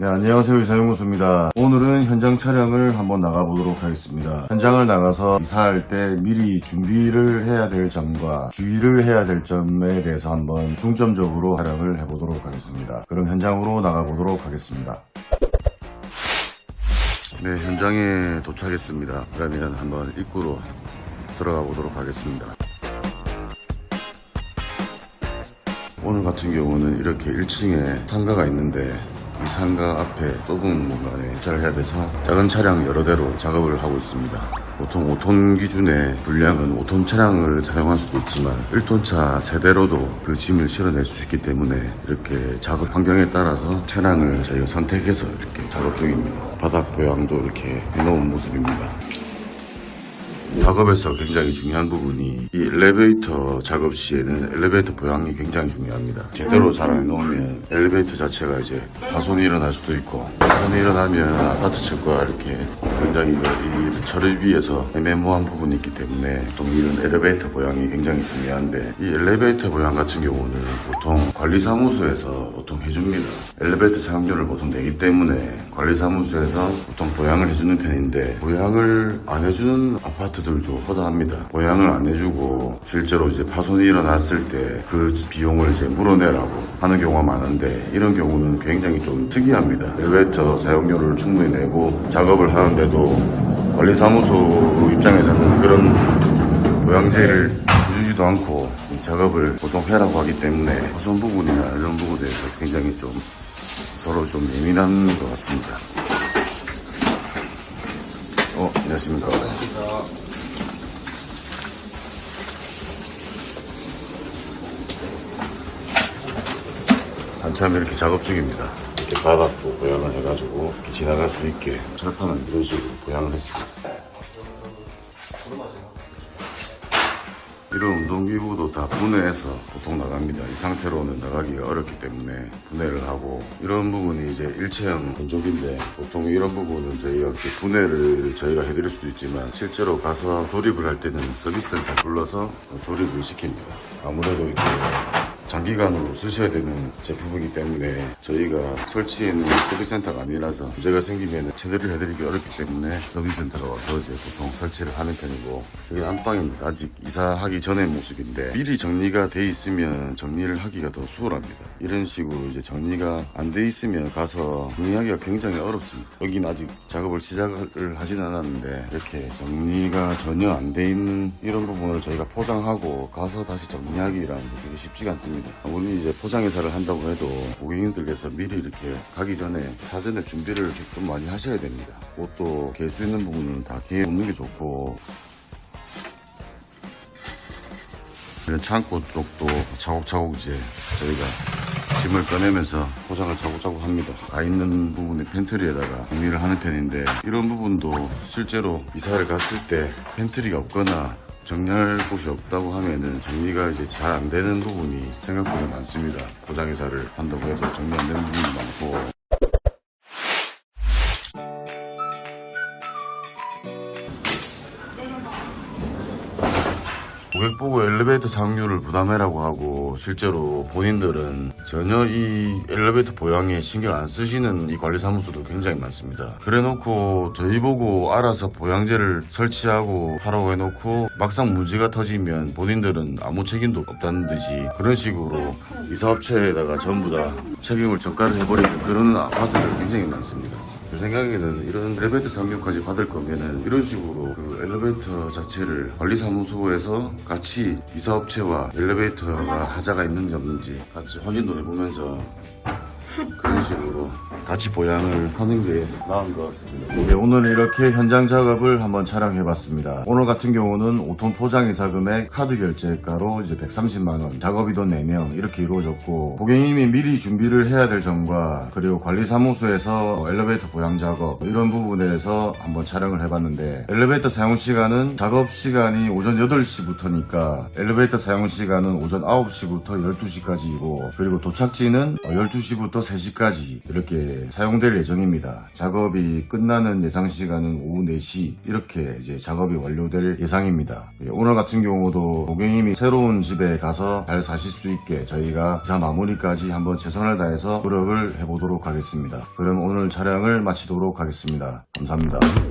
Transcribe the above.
네, 안녕하세요. 이사용구수입니다. 오늘은 현장 촬영을 한번 나가보도록 하겠습니다. 현장을 나가서 이사할 때 미리 준비를 해야 될 점과 주의를 해야 될 점에 대해서 한번 중점적으로 촬영을 해보도록 하겠습니다. 그럼 현장으로 나가보도록 하겠습니다. 네, 현장에 도착했습니다. 그러면 한번 입구로 들어가 보도록 하겠습니다. 오늘 같은 경우는 이렇게 1층에 상가가 있는데 이 상가 앞에 좁은 공간에 주차를 해야 돼서 작은 차량 여러 대로 작업을 하고 있습니다. 보통 5톤 기준의 분량은 5톤 차량을 사용할 수도 있지만 1톤 차 세대로도 그 짐을 실어낼 수 있기 때문에 이렇게 작업 환경에 따라서 차량을 저희가 선택해서 이렇게 작업 중입니다. 바닥 보양도 이렇게 해놓은 모습입니다. 작업에서 굉장히 중요한 부분이 이 엘리베이터 작업 시에는 엘리베이터 보양이 굉장히 중요합니다. 제대로 잘 안 놓으면 엘리베이터 자체가 이제 파손이 일어날 수도 있고 파손이 일어나면 아파트 철거가 이렇게 굉장히 이 철을 위해서 애매모호한 부분이 있기 때문에 보통 이런 엘리베이터 보양이 굉장히 중요한데 이 엘리베이터 보양 같은 경우는 보통 관리사무소에서 보통 해줍니다. 엘리베이터 사용료를 보통 내기 때문에 관리사무소에서 보통 보양을 해주는 편인데 보양을 안 해주는 아파트 들도 허다합니다. 보양을 안 해주고 실제로 이제 파손이 일어났을 때 그 비용을 이제 물어내라고 하는 경우가 많은데 이런 경우는 굉장히 좀 특이합니다. 엘리베이터 사용료를 충분히 내고 작업을 하는데도 관리사무소 입장에서는 그런 보양제를 해주지도 않고 이 작업을 보통 해라고 하기 때문에 파손 부분이나 이런 부분에 대해서 굉장히 좀 서로 좀 예민한 것 같습니다. 어, 안녕하십니까. 한참 이렇게 작업 중입니다. 이렇게 바닥도 보양을 해가지고 이렇게 지나갈 수 있게 철판을 이런 식으로 보양을 했습니다. 이런 운동기구도 다 분해해서 보통 나갑니다. 이 상태로는 나가기가 어렵기 때문에 분해를 하고 이런 부분이 이제 일체형 건조기인데 보통 이런 부분은 저희가 분해를 저희가 해드릴 수도 있지만 실제로 가서 조립을 할 때는 서비스센터 불러서 조립을 시킵니다. 아무래도 이렇게 장기간으로 쓰셔야 되는 제품이기 때문에 저희가 설치에는 서비스센터가 아니라서 문제가 생기면 제대로 해드리기 어렵기 때문에 서비스센터로 와서 이제 보통 설치를 하는 편이고 저기 안방입니다. 아직 이사하기 전의 모습인데 미리 정리가 돼 있으면 정리를 하기가 더 수월합니다. 이런 식으로 이제 정리가 안 돼 있으면 가서 정리하기가 굉장히 어렵습니다. 여기는 아직 작업을 시작을 하진 않았는데 이렇게 정리가 전혀 안 돼 있는 이런 부분을 저희가 포장하고 가서 다시 정리하기라는 게 되게 쉽지가 않습니다. 아무리 이제 포장회사를 한다고 해도 고객님들께서 미리 이렇게 가기 전에 사전에 준비를 좀 많이 하셔야 됩니다. 옷도 갤수 있는 부분은 다 개에 놓는 게 좋고 이런 창고 쪽도 차곡차곡 이제 저희가 짐을 꺼내면서 포장을 차곡차곡 합니다. 가 있는 부분에 팬트리에다가 정리를 하는 편인데 이런 부분도 실제로 이사를 갔을 때 팬트리가 없거나 정리할 곳이 없다고 하면은 정리가 이제 잘 안 되는 부분이 생각보다 많습니다. 포장회사를 한다고 해서 정리 안 되는 부분이 많고 고객 보고 엘리베이터 사용료를 부담해라고 하고 실제로 본인들은 전혀 이 엘리베이터 보양에 신경 안 쓰시는 이 관리사무소도 굉장히 많습니다. 그래 놓고 저희 보고 알아서 보양제를 설치하고 하라고 해놓고 막상 문제가 터지면 본인들은 아무 책임도 없다는 듯이 그런 식으로 이 사업체에다가 전부 다 책임을 전가를 해버리는 그런 아파트들 굉장히 많습니다. 제 생각에는 이런 엘리베이터 상료까지 받을 거면은 이런 식으로 그 엘리베이터 자체를 관리사무소에서 같이 이사업체와 엘리베이터가 하자가 있는지 없는지 같이 확인도 해보면서 그런 식으로 같이 보양을 하는 게 나은 것 같습니다. 네, 오늘 이렇게 현장 작업을 한번 촬영해봤습니다. 오늘 같은 경우는 5톤 포장 이사 금액 카드 결제가로 이제 130만원, 작업이도 4명 이렇게 이루어졌고 고객님이 미리 준비를 해야 될 점과 그리고 관리사무소에서 엘리베이터 보양 작업 이런 부분에서 한번 촬영을 해봤는데 엘리베이터 사용 시간은 작업 시간이 오전 8시부터니까 엘리베이터 사용 시간은 오전 9시부터 12시까지이고 그리고 도착지는 12시부터 3시까지 이렇게 사용될 예정입니다. 작업이 끝나는 예상 시간은 오후 4시 이렇게 이제 작업이 완료될 예상입니다. 예, 오늘 같은 경우도 고객님이 새로운 집에 가서 잘 사실 수 있게 저희가 이사 마무리까지 한번 최선을 다해서 노력을 해보도록 하겠습니다. 그럼 오늘 촬영을 마치도록 하겠습니다. 감사합니다.